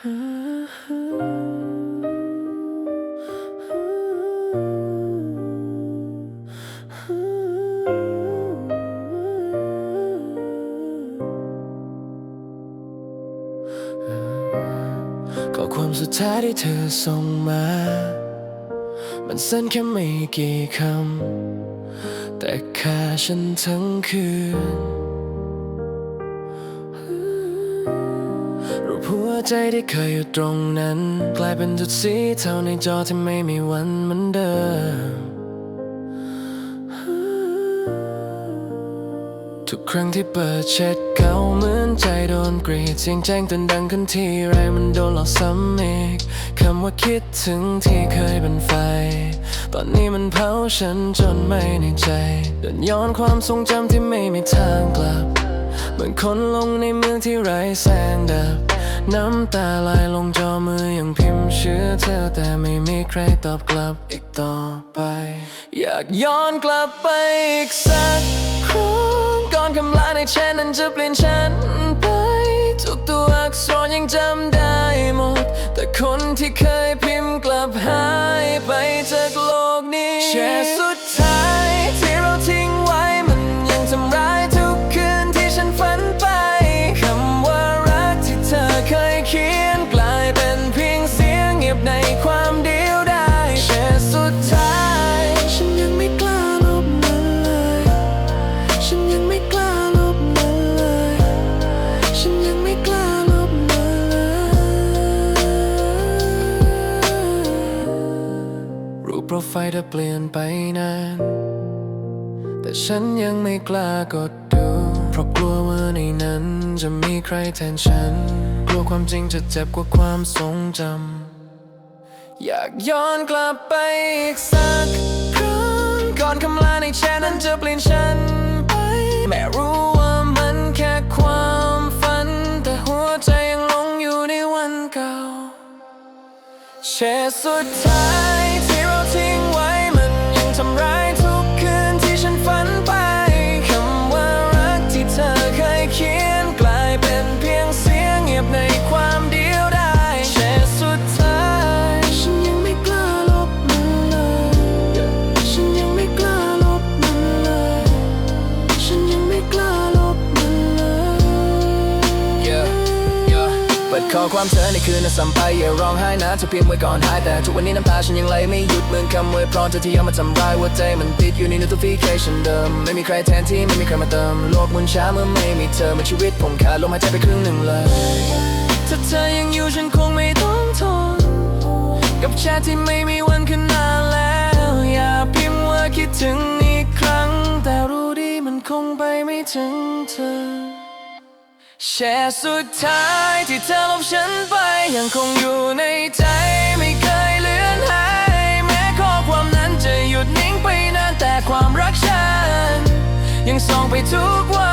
ก็ความสุดท้ายที่เธอส่งมา มันสั้นแค่ไม่กี่คำ แต่ค่าฉันทั้งคืน รูปหัวใจที่เคยอยู่ตรงนั้น กลายเป็นจุดสีเท่าในจอที่ไม่มีวันเหมือนเดิม ทุกครั้งที่เปิดแชทเก่าเหมือนใจโดนกรีดเสียงแจ้งเตือนดังขึ้นทีไรมันโดนหลอกซ้ำอีกคำว่าคิดถึงที่เคยเป็นไฟ ตอนนี้มันเผาฉันจนไม่ในใจเดินย้อนความทรงจำที่ไม่มีทางกลับเหมือนคนลงในเมืองที่ไร้แสงดับ น้ำตาไหลลงจอมือยังพิมพ์ชื่อเธอแต่ไม่มีใครตอบกลับอีกต่อไป อยากย้อนกลับไปอีกสักครั้งก่อนคำลาในแชทนั้นจะเปลี่ยนฉันไป ทุกตัวอักษรยังจำได้หมด แต่คนที่เคย โปรไฟล์เธอเปลี่ยนไปนาน แต่ฉันยังไม่กล้ากดดู เพราะกลัวว่าในนั้นจะมีใครแทนฉัน กลัวความจริงจะเจ็บกว่าความทรงจำ อยากย้อนกลับไปอีกสักครั้ง ก่อนคำลาในแชทนั้นจะเปลี่ยนฉันไป แม้รู้ว่ามันแค่ความฝัน แต่หัวใจยังหลงอยู่ในวันเก่าแชทสุดท้าย ดข้อความเธอในคืนนั้นซ้ำไปอย่าร้องไห้นะเธอเพียงไว้ก่อนหายแต่ทุกวันนี้น้ำตาฉันยังไหลไม่หยุดเหมือนคำอวยพรเธอที่ย้ำมาทำร้ายหัวใจมันติดอยู่ใน notification เดิมไม่มีใครแทนที่ไม่มีใครมาเติมโลกมุนช้าเมื่อไม่มีเธอมันชีวิตผมขาดลมหายใจไปครึ่งหนึ่งเลยถ้าเธอยังอยู่ฉันคงไม่ต้องทนกับแชทที่ไม่มีวันคืนนานแล้วอย่าพิมพ์ว่าคิดถึงอีกครั้ง แต่รู้ดีมันคงไปไม่ถึงเธอ แชร์สุดท้ายที่เธอลบฉันไป ยังคงอยู่ในใจไม่เคยเลือนหาย แม้ข้อความนั้นจะหยุดนิ่งไปนานแต่ความรักฉัน ยังส่องไปทุกวัน